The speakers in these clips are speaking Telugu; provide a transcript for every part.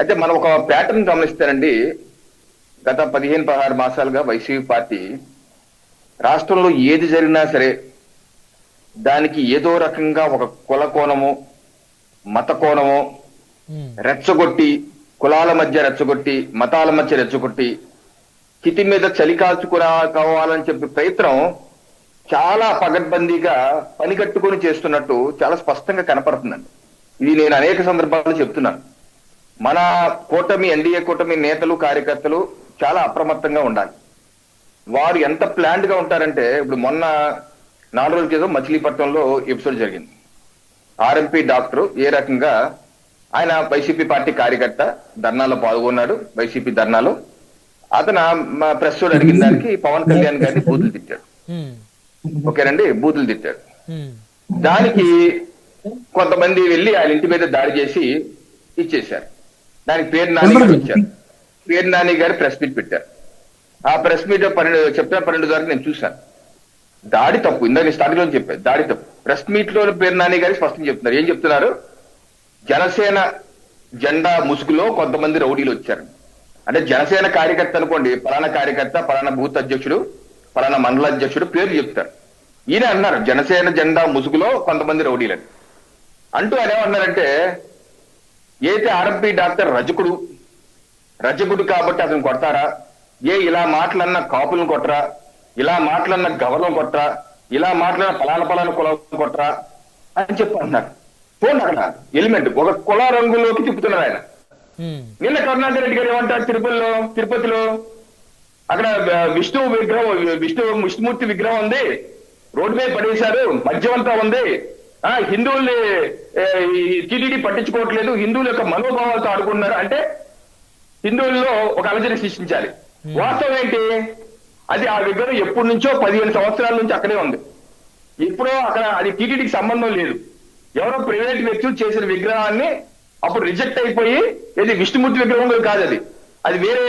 అయితే మనం ఒక ప్యాటర్న్ గమనిస్తానండి గత పదిహేను పదహారు మాసాలుగా వైసీపీ పార్టీ రాష్ట్రంలో ఏది జరిగినా సరే దానికి ఏదో రకంగా ఒక కుల కోణము మత కోణము రెచ్చగొట్టి కులాల మధ్య రెచ్చగొట్టి మతాల మధ్య రెచ్చగొట్టి కిటి మీద చలి కావాలని చెప్పి ప్రయత్నం చాలా పగడ్బందీగా పని కట్టుకొని చేస్తున్నట్టు చాలా స్పష్టంగా కనపడుతుందండి. ఇది నేను అనేక సందర్భాల్లో చెప్తున్నాను. మన కూటమి ఎన్డీఏ కూటమి నేతలు కార్యకర్తలు చాలా అప్రమత్తంగా ఉండాలి. వారు ఎంత ప్లాండ్గా ఉంటారంటే ఇప్పుడు మొన్న నాలుగు రోజుల క్రితం మచిలీపట్నంలో ఎపిసోడ్ జరిగింది. ఆర్ఎంపీ డాక్టర్ ఏ రకంగా ఆయన వైసీపీ పార్టీ కార్యకర్త ధర్నాలో పాల్గొన్నాడు వైసీపీ ధర్నాలో. అతను మా ప్రెస్ వాడు అడిగిన దానికి పవన్ కళ్యాణ్ గారిని బూతులు తిట్టాడు. ఓకేనండి? బూతులు తిట్టాడు. దానికి కొంతమంది వెళ్ళి ఆయన ఇంటి మీద దాడి చేసి ఇచ్చేశారు. దానికి పేరు నాని గారు వచ్చారు. పేరు నాని గారు ప్రెస్ మీట్ పెట్టారు. ఆ ప్రెస్ మీట్ పన్నెండు చెప్పిన పన్నెండు వరకు నేను చూశాను. దాడి తప్పు. ఇందాక స్టార్టింగ్లో చెప్పాను. దాడి తప్పు. ప్రెస్ మీట్లో పేరు నాని గారు స్పష్టం చెప్తున్నారు. ఏం చెప్తున్నారు? జనసేన జెండా ముసుగులో కొంతమంది రౌడీలు వచ్చారు. అంటే జనసేన కార్యకర్త అనుకోండి పలానా కార్యకర్త పలానా బూత్ అధ్యక్షుడు పలానా మండల అధ్యక్షుడు పేర్లు చెప్తారు. ఈయన అన్నారు జనసేన జెండా ముసుగులో కొంతమంది రౌడీలని. అంటూ ఆయన ఏమన్నారంటే ఏదైతే ఆర్ఎంపీ డాక్టర్ రజకుడు. రజకుడు కాబట్టి అతను కొడతారా? ఏ ఇలా మాటలన్న కాపులను కొట్టరా? ఇలా మాటలన్న గవర్నం కొట్టరా? ఇలా మాటలన్న పలాన పలాన కులం కొట్టరా? అని చెప్పి అంటున్నారు. చూడండి అక్కడ ఎలిమెంట్ ఒక కుల రంగులోకి తిప్పుతున్నారు ఆయన. నిన్న కరుణాకర్ రెడ్డి గారు ఏమంటారు తిరుపతిలో తిరుపతిలో? అక్కడ విష్ణు విగ్రహం విష్ణు విష్ణుమూర్తి విగ్రహం ఉంది. రోడ్డు మీద పడేశారు మద్యమంతా ఉంది. హిందువుల్ని టీటీడీ పట్టించుకోవట్లేదు. హిందువుల యొక్క మనోభావాలతో ఆడుకుంటున్నారు. అంటే హిందువుల్లో ఒక అలజడి సృష్టించాలి. వాస్తవం ఏంటి? అది ఆ విగ్రహం ఎప్పటి నుంచో పదిహేను సంవత్సరాల నుంచి అక్కడే ఉంది. ఇప్పుడు అక్కడ అది టీటీడీకి సంబంధం లేదు. ఎవరో ప్రైవేట్ వ్యక్తులు చేసిన విగ్రహాన్ని అప్పుడు రిజెక్ట్ అయిపోయి ఇది విష్ణుమూర్తి విగ్రహం కూడా కాదు అది. అది వేరే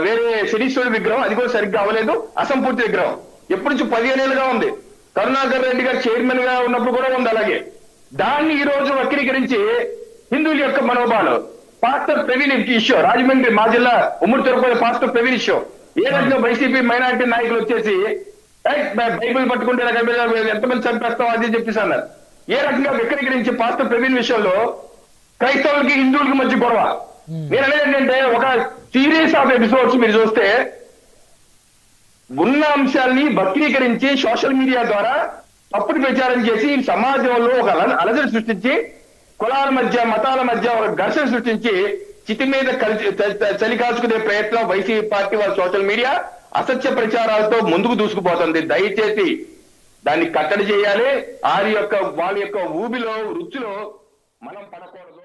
వేరే శనీశ్వరుడి విగ్రహం అది కూడా సరిగ్గా అవ్వలేదు. అసంపూర్తి విగ్రహం. ఎప్పటి నుంచి పదిహేను ఏళ్ళుగా ఉంది. కరుణాకర్ రెడ్డి గారు చైర్మన్గా ఉన్నప్పుడు కూడా ఉంది అలాగే. దాన్ని ఈ రోజు వక్రీకరించి హిందువుల యొక్క మనోభావాలు. పాస్టర్ ప్రవీణ్ ఇష్యూ రాజమండ్రి మా జిల్లా ఉమ్మడి తిరుపతి పాస్టర్ ప్రవీణ్ ఇష్యూ. ఏ రకంగా వైసీపీ మైనారిటీ నాయకులు వచ్చేసి "ఏయ్, బై- బైబిల్ పట్టుకుంటే ఎంతమంది చంపేస్తాం? అది చెప్పేసి అన్నారు. ఏ రకంగా విక్రీకరించి పాస్టర్ ప్రవీణ్ విషయంలో క్రైస్తవులకి హిందువులకి మధ్య గొడవ? నేను అనేది ఏంటంటే ఒక సిరీస్ ఆఫ్ ఎపిసోడ్స్ మీరు చూస్తే ఉన్న అంశాల్ని వక్రీకరించి సోషల్ మీడియా ద్వారా తప్పుడు ప్రచారం చేసి సమాజంలో ఒక అలజడి సృష్టించి కులాల మధ్య మతాల మధ్య ఒక ఘర్షణ సృష్టించి చితి మీద కలిసి చలి కాచుకునే ప్రయత్నం వైసీపీ పార్టీ వాళ్ళ సోషల్ మీడియా అసత్య ప్రచారాలతో ముందుకు దూసుకుపోతుంది. దయచేసి దాన్ని కట్టడి చేయాలి. వారి యొక్క వాళ్ళ యొక్క ఊబిలో రుచిలో మనం పడకూడదు.